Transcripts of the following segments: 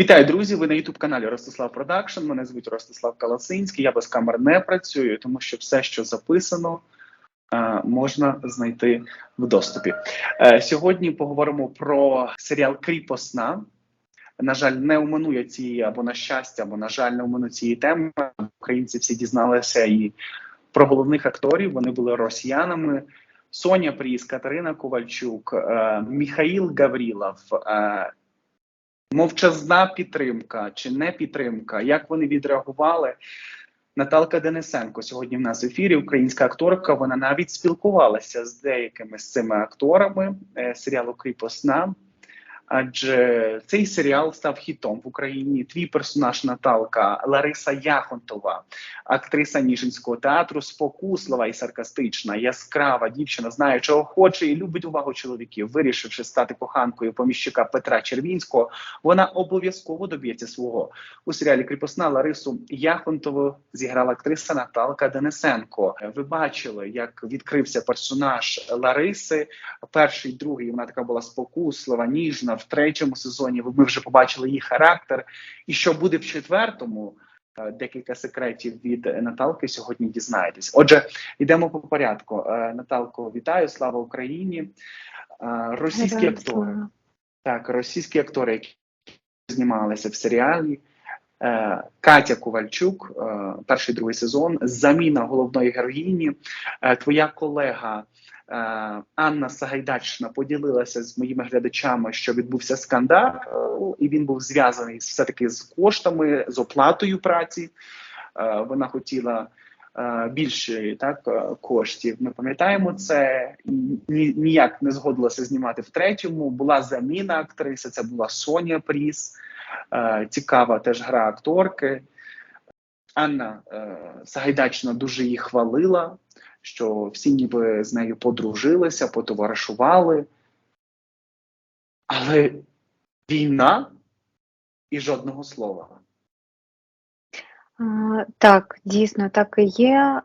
Вітаю, друзі! Ви на youtube каналі Ростислав Продакшн. Мене звуть Ростислав Каласинський. Я без камер не працюю, тому що все, що записано, е, можна знайти в доступі. Е, Сьогодні поговоримо про серіал Кріпосна. На жаль, не оминує цієї або на щастя, або на жаль, не омину цієї теми. Українці всі дізналися і про головних акторів. Вони були росіянами. Соня Пріс, Катерина Ковальчук, е, Міхаїл Гаврілов, мовчазна підтримка чи не підтримка, як вони відреагували. Наталка Денисенко сьогодні в нас в ефірі, українська акторка. Вона навіть спілкувалася з деякими з цими акторами е, серіалу Кріпосна. Адже цей серіал став хітом в Україні. Твій персонаж Наталка Лариса Яхонтова, актриса Ніжинського театру, спокуслива і саркастична, яскрава дівчина, знає, чого хоче і любить увагу чоловіків. Вирішивши стати коханкою поміщика Петра Червінського, вона обов'язково доб'ється свого у серіалі Кріпосна Ларису Яхонтову зіграла актриса Наталка Денисенко. Ви бачили, як відкрився персонаж Лариси. Перший, другий вона така була спокуслива, ніжна. В третьому сезоні ми вже побачили її характер. І що буде в четвертому? е, Декілька секретів від Наталки сьогодні дізнаєтесь. Отже, йдемо по порядку. Е, Наталко, вітаю! Слава Україні! Е, Російські Героям актори. слава. Так, російські актори, які знімалися в серіалі. Е, Катя Ковальчук, е, перший другий сезон, заміна головної героїні. Е, Твоя колега е, Анна Сагайдачна поділилася з моїми глядачами, що відбувся скандал, е, і він був зв'язаний все-таки з коштами, з оплатою праці. Е, Вона хотіла е, більше так е, коштів. Ми пам'ятаємо це. Ні, ніяк не згодилася знімати в третьому. Була заміна актриси. Це була Соня Пріс. Е, Цікава теж гра акторки. Анна е, Сагайдачна дуже її хвалила, що всі ніби з нею подружилися, потоваришували. Але війна і жодного слова. Так, дійсно так і є.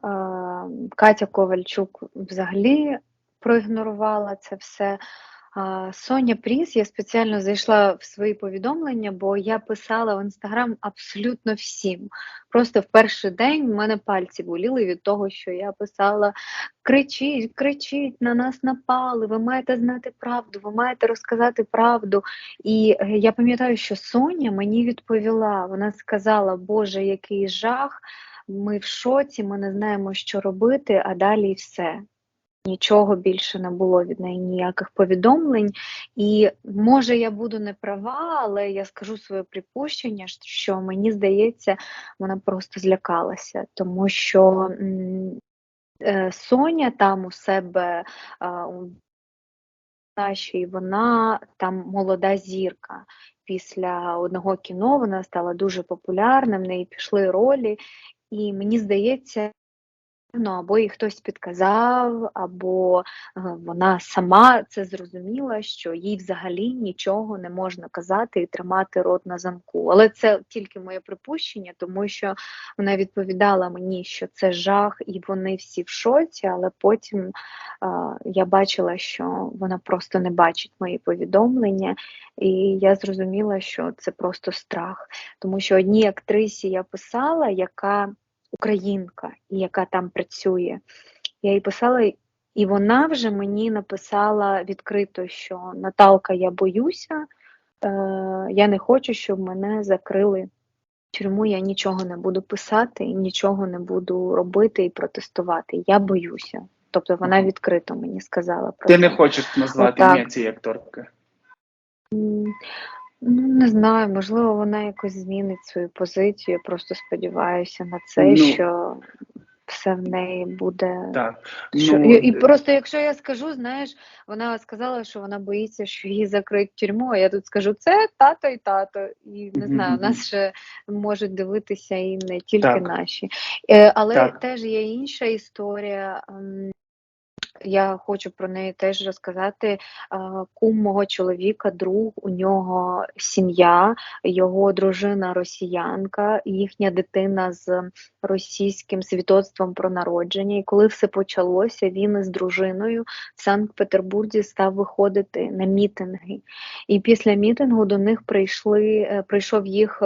Катя Ковальчук взагалі проігнорувала це все. Соня Пріс, я спеціально зайшла в свої повідомлення, бо я писала в інстаграм абсолютно всім. Просто в перший день в мене пальці боліли від того, що я писала: кричіть, кричіть, на нас напали, ви маєте знати правду, ви маєте розказати правду. І е, я пам'ятаю, що Соня мені відповіла. Вона сказала: Боже, який жах, ми в шоці, ми не знаємо, що робити, а далі все. Нічого більше не було від неї ніяких повідомлень. І може я буду не права, але я скажу своє припущення, що мені здається, вона просто злякалася, тому що е, Соня там у себе нашій, вона там молода зірка. Після одного кіно вона стала дуже популярна, в неї пішли ролі, і мені здається, або їй хтось підказав, або е, вона сама це зрозуміла, що їй взагалі нічого не можна казати і тримати рот на замку. Але це тільки моє припущення, тому що вона відповідала мені, що це жах, і вони всі в шоці, але потім е, я бачила, що вона просто не бачить мої повідомлення, і я зрозуміла, що це просто страх. Тому що одній актрисі я писала, яка українка, яка там працює. Я їй писала, і вона вже мені написала відкрито, що Наталка, я боюся, е, я не хочу, щоб мене закрили тюрму, я нічого не буду писати, і нічого не буду робити і протестувати. Я боюся. Тобто вона відкрито мені сказала про Ти це. не хочеш назвати ім'я цієї акторки. Ну, не знаю, можливо, вона якось змінить свою позицію. Я просто сподіваюся на це, Ну. що все в неї буде. Так. Що, Ну, і, і просто якщо я скажу, знаєш, вона сказала, що вона боїться, що її закриють тюрму, а я тут скажу, це тато і тато. І не знаю, нас ще можуть дивитися і не тільки Так. наші. Е, але Так. теж є інша історія. Я хочу про неї теж розказати. Кум мого чоловіка, друг, у нього сім'я, його дружина росіянка, їхня дитина з російським свідоцтвом про народження. І коли все почалося, він із дружиною в Санкт-Петербурзі став виходити на мітинги. І після мітингу до них прийшли, е, прийшов їх.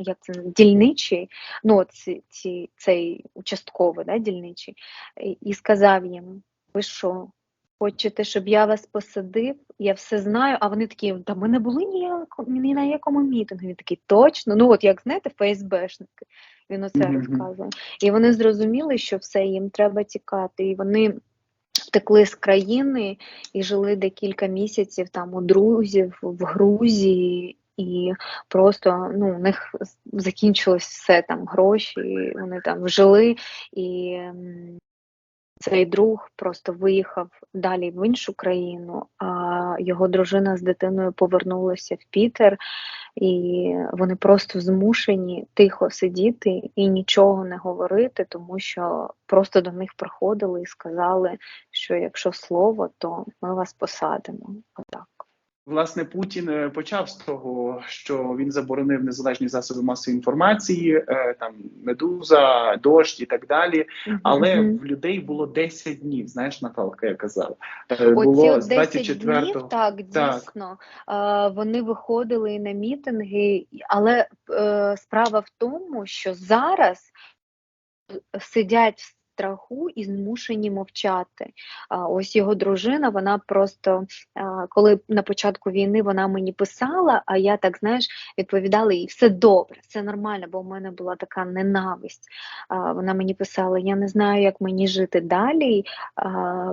Як це дільничий, ну ці, ці, цей участковий, да, дільничий, і сказав їм: ви що, хочете, щоб я вас посадив? Я все знаю. А вони такі, та ми не були ніяко, ні на якому мітингу. Він такий, точно. Ну, от як знаєте, ФСБшники. Він оце Мгм. розказує. І вони зрозуміли, що все, їм треба тікати. І вони втекли з країни і жили декілька місяців там у друзів в Грузії. І просто ну, у них закінчилось все там гроші, і вони там жили, і цей друг просто виїхав далі в іншу країну, а його дружина з дитиною повернулася в Пітер, і вони просто змушені тихо сидіти і нічого не говорити, тому що просто до них приходили і сказали, що якщо слово, то ми вас посадимо. Отак. Власне, Путін е, почав з того, що він заборонив незалежні засоби масової інформації, е, там медуза, дощ і так далі. Але Мгм. в людей було 10 днів. Знаєш, Наталка, я казав. Е, Оці Було от з 10 24 днів, так, дійсно, вони виходили на мітинги, але справа в тому, що зараз сидять в страху і змушені мовчати. Ось його дружина, вона просто, коли на початку війни вона мені писала, а я так, знаєш, відповідала їй, все добре, все нормально, бо в мене була така ненависть. Вона мені писала, я не знаю, як мені жити далі,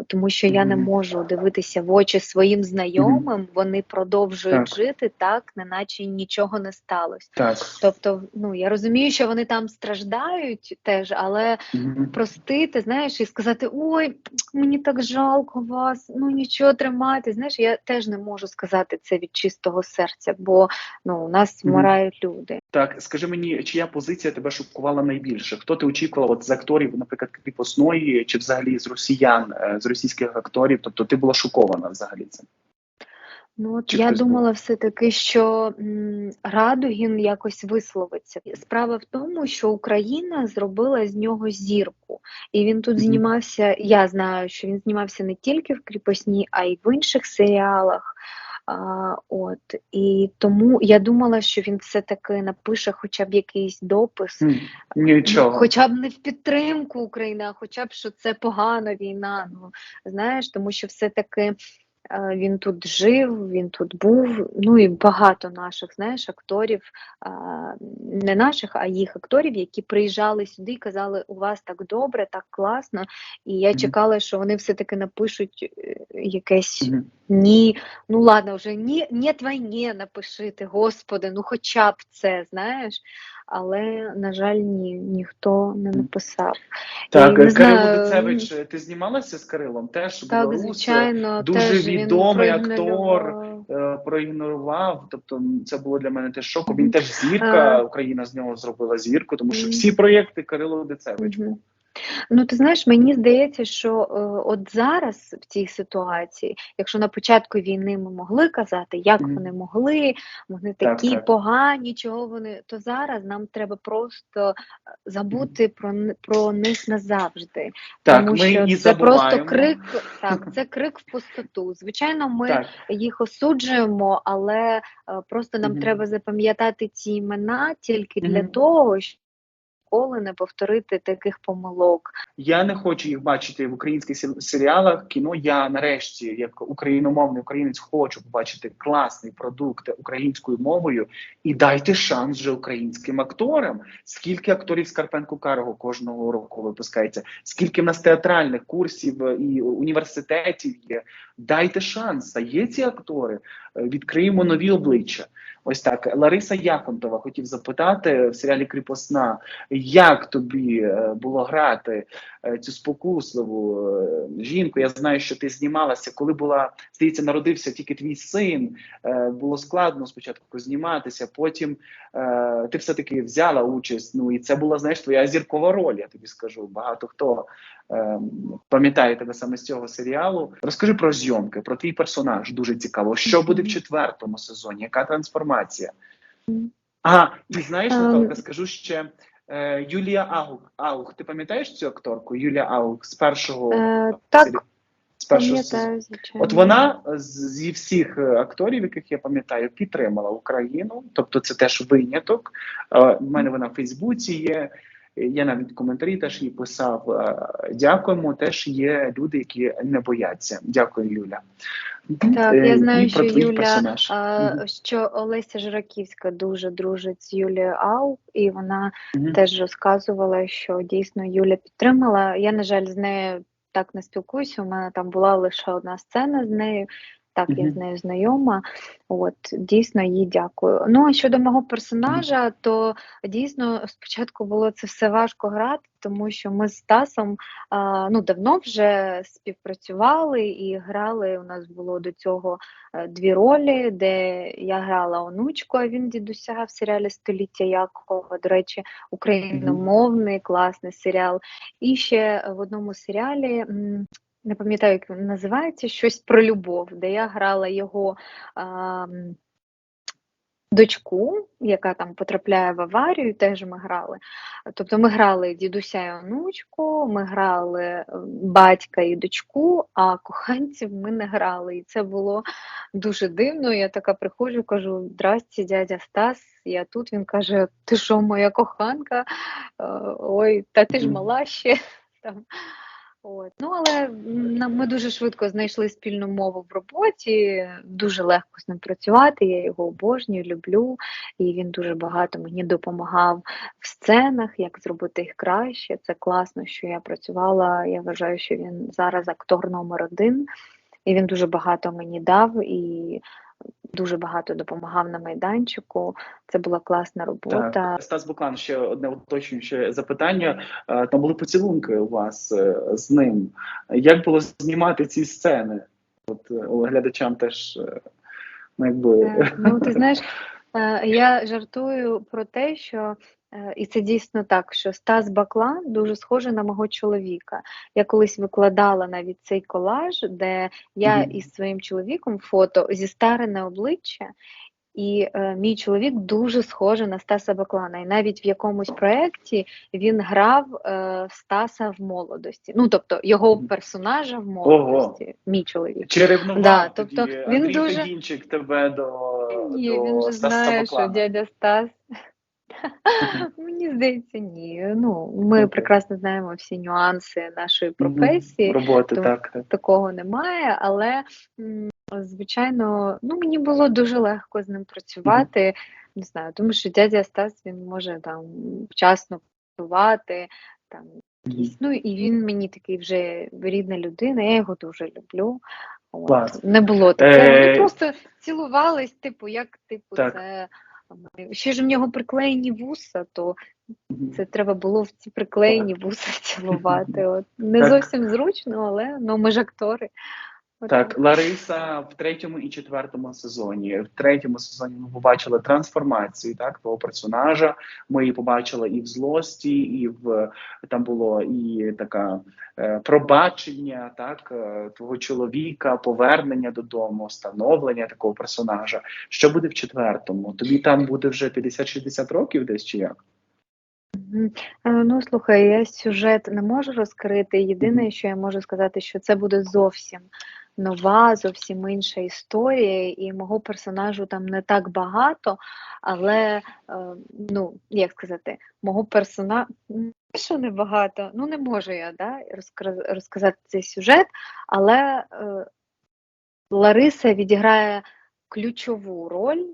тому що я не можу дивитися в очі своїм знайомим, вони продовжують Так. жити так, неначе нічого не сталося. Так. Тобто, ну я розумію, що вони там страждають теж, але Мгм. Простити, знаєш, і сказати: ой, мені так жалко вас, ну нічого тримайте. Знаєш, я теж не можу сказати це від чистого серця, бо ну у нас вмирають люди. Так, скажи мені, чия позиція тебе шокувала найбільше? Хто ти очікувала от з акторів, наприклад, кріпосної, чи взагалі з росіян, е, з російських акторів? Тобто ти була шокована взагалі цим? Ну от Чи я думала все-таки, що м, Радугін якось висловиться. Справа в тому, що Україна зробила з нього зірку, і він тут Мгм. знімався. Я знаю, що він знімався не тільки в кріпосній, а й в інших серіалах. А, от і тому я думала, що він все-таки напише хоча б якийсь допис, Нічого. хоча б не в підтримку України, а хоча б що це погана війна. Ну знаєш, тому що все-таки е, він тут жив, він тут був. Ну і багато наших, знаєш, акторів, е, не наших, а їх акторів, які приїжджали сюди і казали, у вас так добре, так класно. І я чекала, що вони все-таки напишуть е, якесь. Ні, ну ладно, вже ні, нет війні напишите, господи, ну хоча б це, знаєш. Але, на жаль, ні, ніхто не написав. Так, І не Кирило знаю, Децевич, е, ти знімалася з Кирилом? Теж Так, білорус, звичайно, дуже теж він відомий актор, проігнорував. е. Тобто це було для мене теж шоком. Він теж зірка, Е. Україна з нього зробила зірку, тому що всі проєкти Кирило Децевич. Мгм. Ну, ти знаєш, мені здається, що е, от зараз в цій ситуації, якщо на початку війни ми могли казати, як Мгм. вони могли, вони Так, такі так. погані, чого вони, то зараз нам треба просто е, забути про, н- про них назавжди. Так, тому ми що і це забуваємо. просто крик, так, це крик в пустоту. Звичайно, ми Так. їх осуджуємо, але е, просто нам Мгм. треба запам'ятати ці імена тільки для того, щоб ніколи не повторити таких помилок. Я не хочу їх бачити в українських серіалах. Кіно я нарешті, як україномовний українець, хочу побачити класний продукт українською мовою і дайте шанс вже українським акторам. Скільки акторів Скарпенко Карого кожного року випускається? Скільки в нас театральних курсів е, і університетів є? Дайте шанс. Є ці актори. Е, Відкриємо нові обличчя. Ось так. Лариса Яхонтова хотів запитати в серіалі Кріпосна, як тобі е, було грати цю спокусливу е, жінку? Я знаю, що ти знімалася, коли була, здається, народився тільки твій син. Е, Було складно спочатку зніматися, потім е, ти все-таки взяла участь. Ну і це була, знаєш, твоя зіркова роль, я тобі скажу. Багато хто е, пам'ятає тебе саме з цього серіалу. Розкажи про зйомки, про твій персонаж. Дуже цікаво. Що буде в четвертому сезоні? Яка трансформація? А, і знаєш, Ем. Наталка, скажу ще е, Юлія Аух. Аух. Ти пам'ятаєш цю акторку? Юлія Аух з першого Е, так, з першого звичайно. От вона зі всіх е, акторів, яких я пам'ятаю, підтримала Україну. Тобто, це теж виняток. Е, У мене вона в Фейсбуці є. Я навіть коментарі теж їй писав. Е, Дякуємо. Теж є люди, які не бояться. Дякую, Юля. Так, Е, я знаю, що Юля, персонаж. що Олеся Жураківська дуже дружить з Юлією Ау, і вона Мгм. теж розказувала, що дійсно Юля підтримала. Я, на жаль, з нею так не спілкуюся. У мене там була лише одна сцена з нею. Так, я з нею знайома. От дійсно їй дякую. Ну а щодо мого персонажа, то дійсно спочатку було це все важко грати, тому що ми з Стасом а, ну давно вже співпрацювали і грали. У нас було до цього е, дві ролі, де я грала онучку, а він дідуся в серіалі Століття Якова. До речі, україномовний класний серіал. І ще в одному серіалі. Не пам'ятаю, як він називається, щось про любов, де я грала його а, дочку, яка там потрапляє в аварію, теж ми грали. Тобто ми грали дідуся і онучку, ми грали е, батька і дочку, а коханців ми не грали. І це було дуже дивно. Я така приходжу, кажу: Здрасті, дядя Стас, я тут. Він каже: Ти що, моя коханка? Е, Ой, та ти ж мала ще. Там. От. Ну, але ми дуже швидко знайшли спільну мову в роботі, дуже легко з ним працювати. Я його обожнюю, люблю, і він дуже багато мені допомагав в сценах, як зробити їх краще. Це класно, що я працювала. Я вважаю, що він зараз актор номер один, і він дуже багато мені дав і дуже багато допомагав на майданчику. Це була класна робота. Так, Стас Буклан, ще одне уточнююче запитання. Е, Там були поцілунки у вас е, з ним. Як було знімати ці сцени? От е, глядачам теж ну, якби Ну, ти знаєш, я жартую про те, що і це дійсно так, що Стас Баклан дуже схожий на мого чоловіка. Я колись викладала навіть цей колаж, де я із своїм чоловіком фото зі старене обличчя. І е, мій чоловік дуже схожий на Стаса Баклана. І навіть в якомусь проєкті він грав е, Стаса в молодості. Ну, тобто його персонажа в молодості, мій чоловік. чи ревнував Да, тоді тобто він Андрій дуже- Федінчик тебе до, Ні, до він же Стаса знає, що дядя Стас. Мені здається, ні. Ну, ми прекрасно знаємо всі нюанси нашої професії, Роботи, тому- так. так. такого немає, але звичайно, ну мені було дуже легко з ним працювати. Не знаю, тому що дядя Стас він може там вчасно працювати, там якісь. Ну і він мені такий вже рідна людина, я його дуже люблю. От. Клас. Не було такого. Е, Ми просто цілувались, типу, як типу, це. Ще ж в нього приклеєні вуса, то це треба було в ці приклеєні вуса цілувати. От. Не Так. зовсім зручно, але ну, ми ж актори. Так, Лариса в третьому і четвертому сезоні. В третьому сезоні ми побачили трансформацію так твого персонажа. Ми її побачили і в злості, і в там було і така е, пробачення, так е, твого чоловіка, повернення додому, становлення такого персонажа. Що буде в четвертому? Тобі там буде вже 50-60 років, десь чи як? Е, Ну, слухай, я сюжет не можу розкрити. Єдине, що я можу сказати, що це буде зовсім нова, зовсім інша історія, і мого персонажу там не так багато, але, е, ну, як сказати, мого персонажу, що не багато, ну не можу я да, розказати цей сюжет, але е, Лариса відіграє ключову роль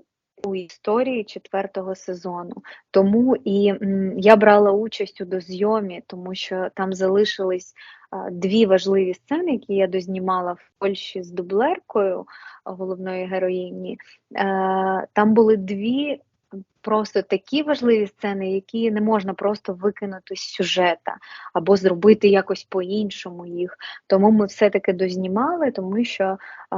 у історії четвертого сезону. Тому і я брала участь у дозйомі, тому що там залишились дві важливі сцени, які я дознімала в Польщі з дублеркою головної героїні. Е, Там були дві просто такі важливі сцени, які не можна просто викинути з сюжета або зробити якось по-іншому їх. Тому ми все-таки дознімали, тому що а,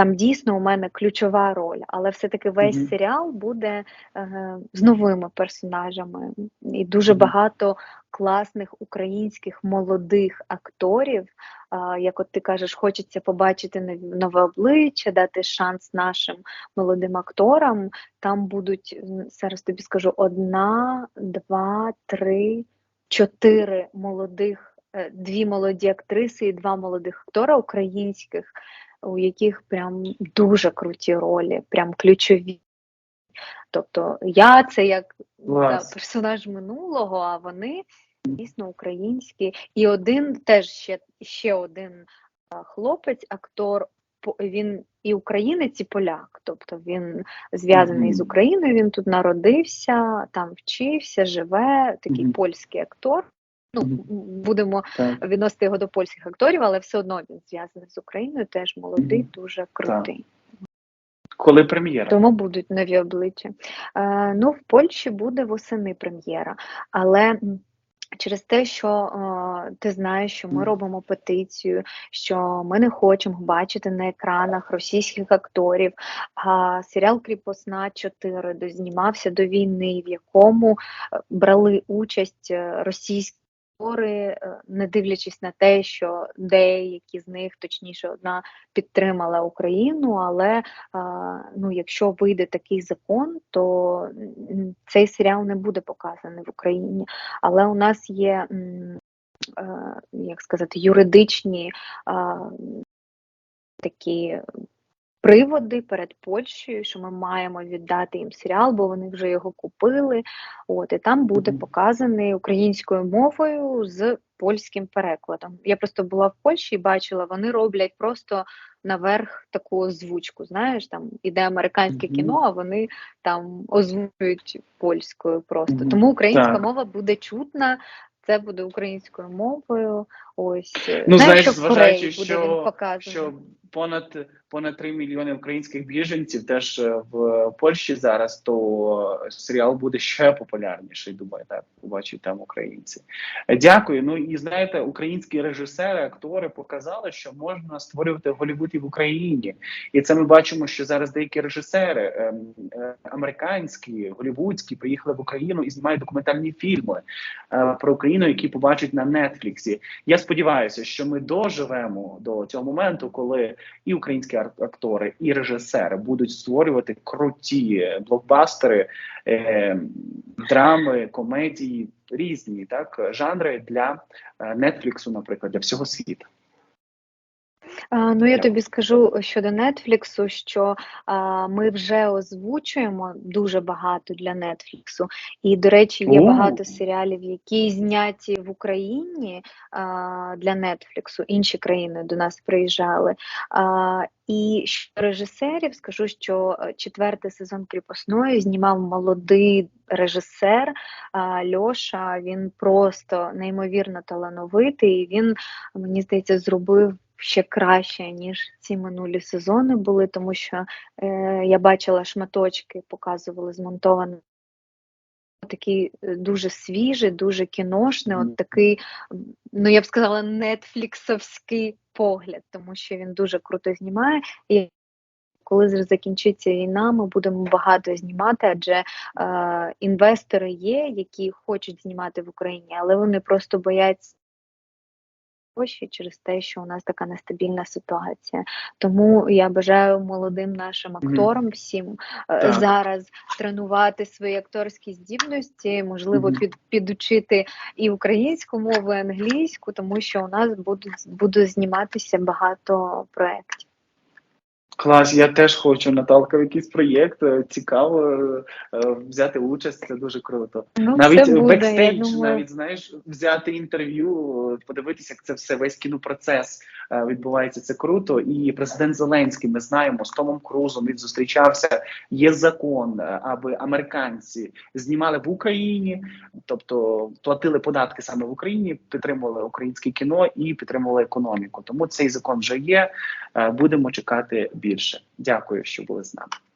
там дійсно у мене ключова роль, але все-таки весь Мгм. серіал буде е, з новими персонажами. І дуже Мгм. багато класних українських молодих акторів. А, як от ти кажеш, хочеться побачити нове обличчя, дати шанс нашим молодим акторам. Там будуть зараз тобі скажу одна, два, три, чотири молодих, е, дві молоді актриси і два молодих актора українських, у яких прям дуже круті ролі, прям ключові. Тобто я це як да, персонаж минулого, а вони дійсно українські. І один теж ще, ще один хлопець, актор, він і українець, і поляк. Тобто він зв'язаний з Україною, він тут народився, там вчився, живе, такий Мгм. польський актор. Ну, будемо Так. відносити його до польських акторів, але все одно він зв'язаний з Україною, теж молодий, дуже крутий. Коли прем'єра? Тому будуть нові обличчя. Е, ну, в Польщі буде восени прем'єра, але через те, що е, ти знаєш, що ми робимо петицію, що ми не хочемо бачити на екранах російських акторів. А серіал Кріпосна 4 дознімався до війни, в якому е, брали участь е, російські. Актори, е, Не дивлячись на те, що деякі з них, точніше, одна підтримала Україну, але ну, якщо вийде такий закон, то цей серіал не буде показаний в Україні. Але у нас є, е, як сказати, юридичні такі приводи перед Польщею, що ми маємо віддати їм серіал, бо вони вже його купили. От і там буде показаний українською мовою з польським перекладом. Я просто була в Польщі і бачила, вони роблять просто наверх таку озвучку. Знаєш, там іде американське Мгм. кіно, а вони там озвучують польською просто. Мгм. Тому українська Так. мова буде чутна. Це буде українською мовою. Ось Ну, знаєш, що в зважаючи, що, що понад понад 3 мільйони українських біженців теж е, в Польщі зараз, то серіал буде ще популярніший. Думаю, так побачать там українці. Е, Дякую. Ну і знаєте, українські режисери, актори показали, що можна створювати Голлівуд і в Україні, і це ми бачимо, що зараз деякі режисери ем, е, американські, голівудські, приїхали в Україну і знімають документальні фільми е, про Україну, які побачать на Нетфліксі. Я сподіваюся, що ми доживемо до цього моменту, коли і українські актори, і режисери будуть створювати круті блокбастери, е, драми, комедії, різні так жанри для е, Нетфліксу, наприклад, для всього світу. Ну, я тобі скажу щодо Нетфліксу, що а, ми вже озвучуємо дуже багато для Нетфліксу. І, до речі, є багато серіалів, які зняті в Україні а, для Нетфліксу. Інші країни до нас приїжджали. А, і щодо режисерів, скажу, що е, четвертий сезон кріпосної знімав молодий режисер а, Льоша. Він просто неймовірно талановитий. І він, мені здається, зробив ще краще, ніж ці минулі сезони були, тому що е, я бачила шматочки, показували змонтовані. Такий е, дуже свіжий, дуже кіношний, от такий, ну я б сказала, нетфліксовський погляд, тому що він дуже круто знімає. І коли закінчиться війна, ми будемо багато знімати, адже е, інвестори є, які хочуть знімати в Україні, але вони просто бояться гроші через те, що у нас така нестабільна ситуація. Тому я бажаю молодим нашим акторам всім е, Так. зараз тренувати свої акторські здібності, можливо, під, підучити і українську мову, і англійську, тому що у нас будуть буде зніматися багато проєктів. Клас, я теж хочу Наталка в якийсь проєкт. е, Цікаво е, е, взяти участь. Це дуже круто. Ну, навіть буде, бекстейдж, думаю. навіть знаєш, взяти інтерв'ю, подивитися, як це все весь кінопроцес е, відбувається це круто. І президент Зеленський, ми знаємо, з Томом Крузом він зустрічався. Є закон, е, аби американці знімали в Україні, тобто платили податки саме в Україні, підтримували українське кіно і підтримували економіку. Тому цей закон вже є. Е, Будемо чекати більше. Дякую, що були з нами.